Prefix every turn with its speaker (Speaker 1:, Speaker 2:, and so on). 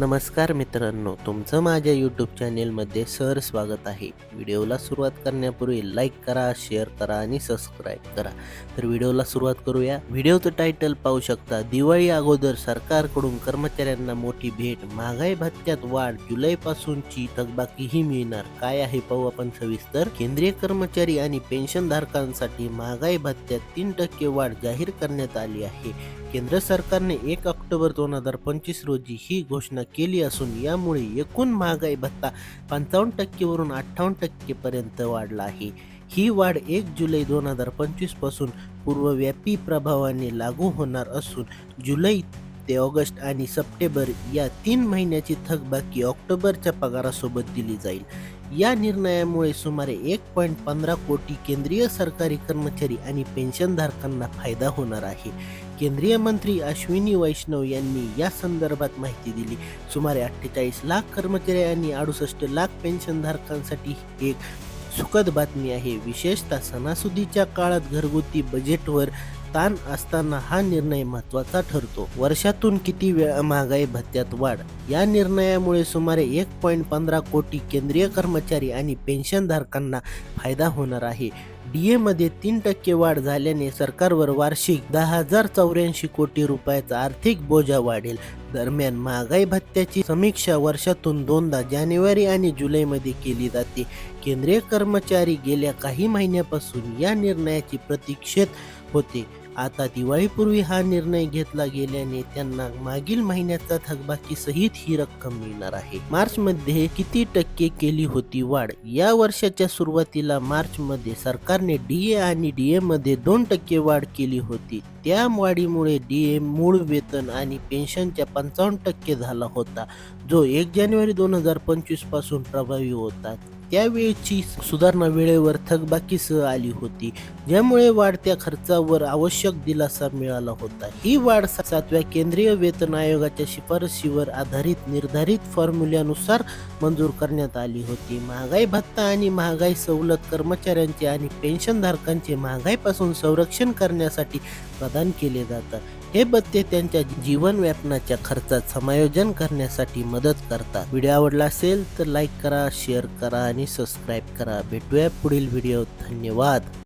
Speaker 1: नमस्कार मित्रांनो तुमचं माझ्या यूट्यूब चॅनेलमध्ये सर स्वागत आहे. व्हिडिओला सुरुवात करण्यापूर्वी लाईक करा शेअर करा आणि सबस्क्राईब करा. तर व्हिडिओला सुरुवात करूया. व्हिडिओचं टायटल पाहू शकता दिवाळी अगोदर सरकारकडून कर्मचाऱ्यांना मोठी भेट महागाई भत्त्यात वाढ जुलैपासूनची थकबाकीही मिळणार. काय आहे पाहू आपण सविस्तर. केंद्रीय कर्मचारी आणि पेन्शनधारकांसाठी महागाई भत्त्यात तीन टक्के वाढ जाहीर करण्यात आली आहे. केंद्र सरकारने एक ऑक्टोबर दोन हजार पंचवीस रोजी ही घोषणा केली असून यामुळे एकूण महागाई भत्ता पंचावन्न टक्केवरून अठ्ठावन्न टक्केपर्यंत वाढला आहे. ही वाढ एक जुलै दोन हजार पंचवीसपासून पूर्वव्यापी प्रभावाने लागू होणार असून जुलै ते ऑगस्ट आणि सप्टेंबर या तीन महिन्याची थकबाकी ऑक्टोबरच्या पगारासोबत दिली जाईल. या निर्णयामुळे सुमारे एक पॉईंट पंधरा कोटी केंद्रीय सरकारी कर्मचारी आणि पेन्शनधारकांना फायदा होणार आहे. केंद्रीय मंत्री अश्विनी वैष्णव यांनी या संदर्भात माहिती दिली. सुमारे अठ्ठेचाळीस लाख कर्मचारी आणि अडुसष्ट लाख पेन्शनधारकांसाठी एक सुखद बातमी आहे. विशेषतः सणासुदीच्या काळात घरगुती बजेटवर ताण असताना हा निर्णय महत्त्वाचा ठरतो. वर्षातून किती वेळा महागाई भत्त्यात वाढ? या निर्णयामुळे सुमारे एक पॉईंट पंधरा कोटी केंद्रीय कर्मचारी आणि पेन्शनधारकांना फायदा होणार आहे. डी मध्ये तीन टक्के वाढ झाल्याने सरकारवर वार्षिक दहा हजार चौऱ्याऐंशी कोटी रुपयाचा आर्थिक बोजा वाढेल. दरम्यान महागाई भत्त्याची समीक्षा वर्षातून दोनदा जानेवारी आणि जुलैमध्ये केली जाते. केंद्रीय कर्मचारी गेल्या काही महिन्यापासून या निर्णयाची प्रतीक्षेत होते. आता दिवाळीपूर्वी हा निर्णय घेतला गेल्याने त्यांना मागील महिन्याचा थकबाकी सहित ही रक्कम मिळणार आहे. मार्च मध्ये किती टक्के केली होती वाढ? या वर्षाच्या सुरुवातीला मार्च मध्ये सरकारने डीए आणि डीए मध्ये दोन टक्के वाढ केली होती. त्या वाढीमुळे डीए मूळ वेतन आणि पेन्शनच्या पंचावन्न टक्के झाला होता जो एक जानेवारी दोन हजार पंचवीसपासून प्रभावी होता. त्यावेळची सुधारणा वेळेवर थकबाकीसह आली होती ज्यामुळे वाढत्या खर्चावर आवश्यक दिलासा मिळाला होता. ही वाढ सातव्या केंद्रीय वेतन आयोगाच्या शिफारशीवर आधारित निर्धारित फॉर्म्युल्यानुसार मंजूर करण्यात आली होती. महागाई भत्ता आणि महागाई सवलत कर्मचाऱ्यांचे आणि पेन्शनधारकांचे महागाईपासून संरक्षण करण्यासाठी प्रदान केले जातात. हे बत्ते त्यांच्या जीवन व्यापनाच्या खर्चात समायोजन करण्यासाठी मदत करतात. व्हिडिओ आवडला असेल तर लाईक करा शेअर करा आणि आणि सबस्क्राईब करा. भेटूया पुढील व्हिडिओ धन्यवाद.